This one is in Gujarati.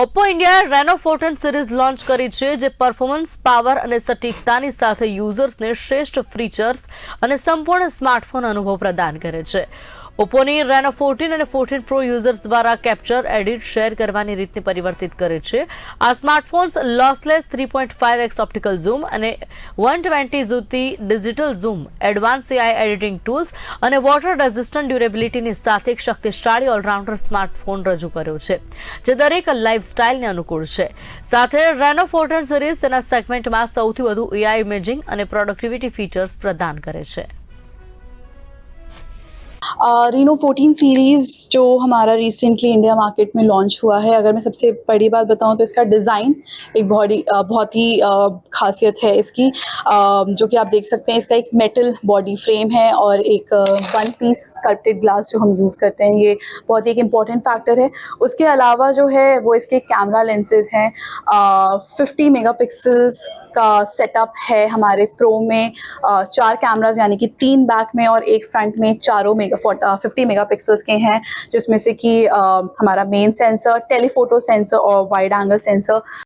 Oppo India Reno fourteen series launch કરી છે જે પરફોર્મન્સ પાવર અને સટીકતાની સાથે યુઝર્સને શ્રેષ્ઠ ફીચર્સ અને સંપૂર્ણ સ્માર્ટફોન અનુભવ પ્રદાન કરે છે ઓપોની રેનો ફોર્ટીન અને ફોર્ટીન પ્રો યુઝર્સ દ્વારા કેપ્ચર એડિટ શેર કરવાની રીતને પરિવર્તિત કરે છે આ smartphones lossless three point five x optical zoom અને વન ટ્વેન્ટી સુધી digital zoom advance AI editing tools અને વોટર રેઝિસ્ટન્ટ ડ્યુરેબિલિટીની સાથે એક શક્તિશાળી ઓલરાઉન્ડર સ્માર્ટફોન રજૂ કર્યો છે જે દરેક સ્ટાઇલને અનુકૂળ છે સાથે રેનો ફોર્ટન સિરીઝ તેના સેગમેન્ટમાં સૌથી વધુ એઆઈ ઇમેજિંગ અને પ્રોડક્ટિવિટી ફીચર્સ પ્રદાન કરે છે रीनो फोर्टीन सीरीज़ जो हमारा रिसेंटली इंडिया मार्केट में लॉन्च हुआ है अगर मैं सबसे बड़ी बात बताऊँ तो इसका डिज़ाइन एक बॉडी बहुत ही खासियत है इसकी जो कि आप देख सकते हैं इसका एक मेटल बॉडी फ्रेम है और एक वन पीस स्कल्पटेड ग्लास जो हम यूज़ करते हैं ये बहुत ही एक इम्पॉर्टेंट फैक्टर है उसके अलावा जो है वो इसके कैमरा लेंसेज हैं फिफ्टी मेगा का सेटअप है हमारे प्रो में आ, चार कैमराज यानी कि तीन बैक में और एक फ्रंट में चारों मेगा फिफ्टी मेगा के हैं जिसमें से कि हमारा मेन सेंसर टेलीफोटो सेंसर और वाइड एंगल सेंसर